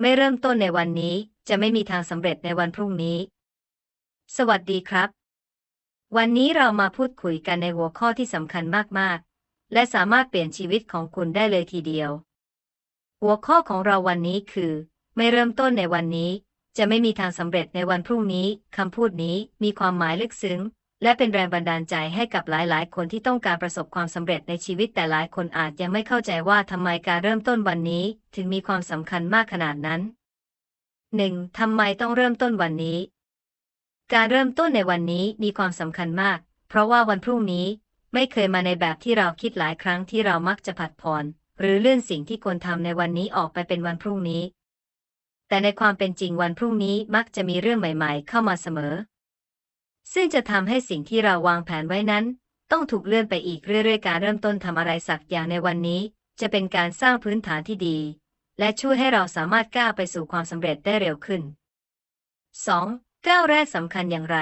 ไม่เริ่มต้นในวันนี้จะไม่มีทางสำเร็จในวันพรุ่งนี้ สวัสดีครับ วันนี้เรามาพูดคุยกันในหัวข้อที่สำคัญมาก ๆ และสามารถเปลี่ยนชีวิตของคุณได้เลยทีเดียว หัวข้อของเราวันนี้คือ ไม่เริ่มต้นในวันนี้ จะไม่มีทางสำเร็จในวันพรุ่งนี้คำพูดนี้มีความหมายลึกซึ้ง และเป็นแรงบันดาลใจให้กับหลายๆ คนที่ต้องการประสบความสำเร็จในชีวิตแต่หลายคนอาจยังไม่เข้าใจว่าทำไมการเริ่มต้นวันนี้ถึงมีความสำคัญมากขนาดนั้น 1. ทำไมต้องเริ่มต้นวันนี้ การเริ่มต้นในวันนี้มีความสำคัญมาก เพราะว่าวันพรุ่งนี้ไม่เคยมาในแบบที่เราคิดหลายครั้งที่เรามักจะผัดผ่อนหรือเลื่อนสิ่งที่ควรทำในวันนี้ออกไปเป็นวันพรุ่งนี้ แต่ในความเป็นจริงวันพรุ่งนี้มักจะมีเรื่องใหม่ ๆ เข้ามาเสมอ ซึ่งจะทำให้สิ่งที่เราวางแผนไว้นั้น ต้องถูกเลื่อนไปอีกเรื่อยๆ การเริ่มต้นทำอะไรสักอย่างในวันนี้ จะเป็นการสร้างพื้นฐานที่ดี และช่วยให้เราสามารถก้าวไปสู่ความสำเร็จได้เร็วขึ้น 2. ก้าวแรกสำคัญอย่างไร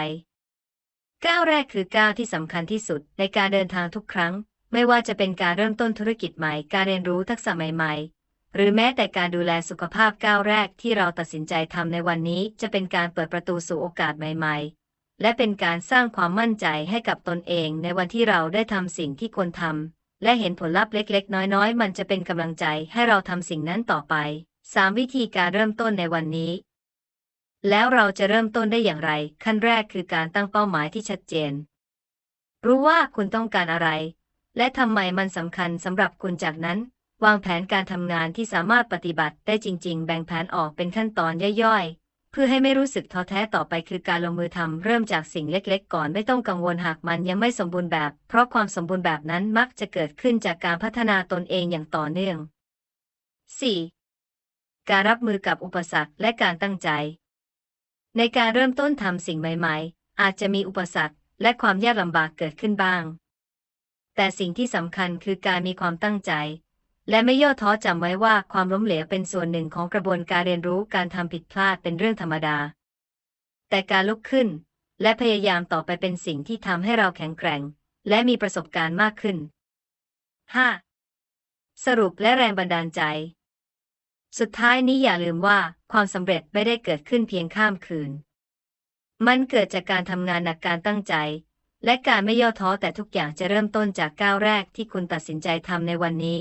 ก้าวแรกคือก้าวที่สำคัญที่สุดในการเดินทางทุกครั้ง ไม่ว่าจะเป็นการเริ่มต้นธุรกิจใหม่ การเรียนรู้ทักษะใหม่ๆ หรือแม้แต่การดูแลสุขภาพก้าวแรกที่เราตัดสินใจทำในวันนี้ จะเป็นการเปิดประตูสู่โอกาสใหม่ๆ และเป็นการสร้างความมั่นใจให้กับตนเองในวันที่เราได้ทำสิ่งที่ควรทำและเห็นผลลัพธ์เล็ก ๆ น้อย ๆ มันจะเป็นกำลังใจให้เราทำสิ่งนั้นต่อไป 3. วิธีการเริ่มต้นในวันนี้ แล้วเราจะเริ่มต้นได้อย่างไร ขั้นแรกคือการตั้งเป้าหมายที่ชัดเจน รู้ว่าคุณต้องการอะไร และทำไมมันสำคัญสำหรับคุณจากนั้น วางแผนการทำงานที่สามารถปฏิบัติได้จริง ๆ แบ่งแผนออกเป็นขั้นตอนย่อยๆ พื่อให้ไม่รู้สึกท้อแท้ต่อไปคือการลงมือทำเริ่มจากสิ่งเล็กๆ ก่อนไม่ต้องกังวลหากมันยังไม่สมบูรณ์แบบ เพราะความสมบูรณ์แบบนั้นมักจะเกิดขึ้นจากการพัฒนาตนเองอย่างต่อเนื่อง 4. การรับมือกับอุปสรรคและการตั้งใจ ในการเริ่มต้นทำสิ่งใหม่ๆ อาจจะมีอุปสรรคและความยากลำบากเกิดขึ้นบ้าง แต่สิ่งที่สำคัญคือการมีความตั้งใจ และไม่ย่อท้อจำไว้ว่าความล้มเหลวเป็นส่วนหนึ่งของกระบวนการเรียนรู้การทำผิดพลาดเป็นเรื่องธรรมดา แต่การลุกขึ้น และพยายามต่อไปเป็นสิ่งที่ทำให้เราแข็งแกร่ง และมีประสบการณ์มากขึ้น 5. สรุปและแรงบันดาลใจ สุดท้ายนี้อย่าลืมว่าความสำเร็จไม่ได้เกิดขึ้นเพียงข้ามคืน มันเกิดจากการทำงานหนักการตั้งใจ และการไม่ย่อท้อแต่ทุกอย่างจะเริ่มต้นจากก้าวแรกที่คุณตัดสินใจทำในวันนี้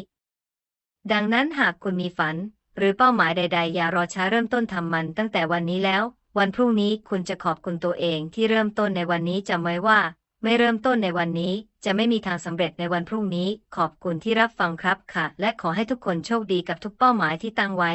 ดังนั้นหากคุณมีฝัน หรือเป้าหมายใด ๆ อย่ารอช้าเริ่มต้นทำมันตั้งแต่วันนี้แล้ว วันพรุ่งนี้คุณจะขอบคุณตัวเองที่เริ่มต้นในวันนี้จำไว้ว่า ไม่เริ่มต้นในวันนี้ จะไม่มีทางสำเร็จในวันพรุ่งนี้ ขอบคุณที่รับฟังครับค่ะ และขอให้ทุกคนโชคดีกับทุกเป้าหมายที่ตั้งไว้